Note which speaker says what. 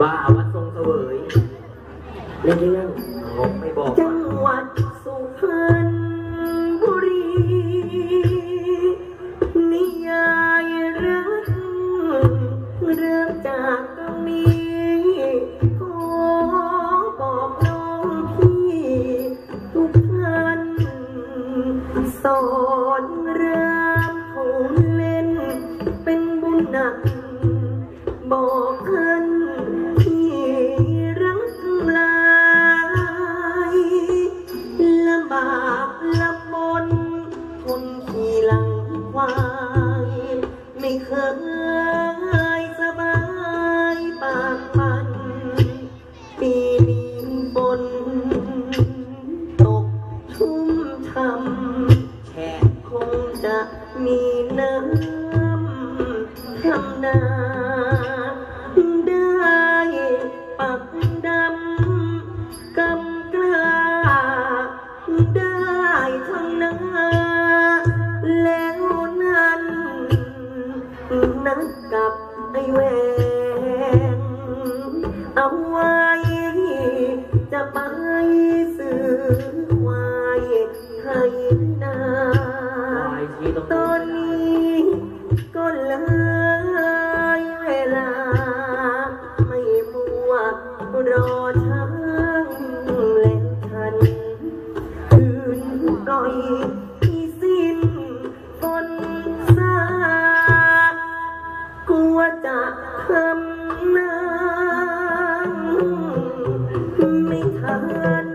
Speaker 1: บ้าวัดทรงเสวยในเรื่อง
Speaker 2: ผมไม่บอก
Speaker 3: จังหวัดสุพรรณบุรีนิยายเรื่องเรื่องจากตรงนี้ขอบอกน้องพี่ทุกท่านสอนเรื่องของ วาย ไม่เคยสบายปากปัน ปีนี้บน ตกทุ่มทำแขกคงจะมีน้ำทำนา ที่สิ้นฝนซากลัวจะทำน้ำไม่ทัน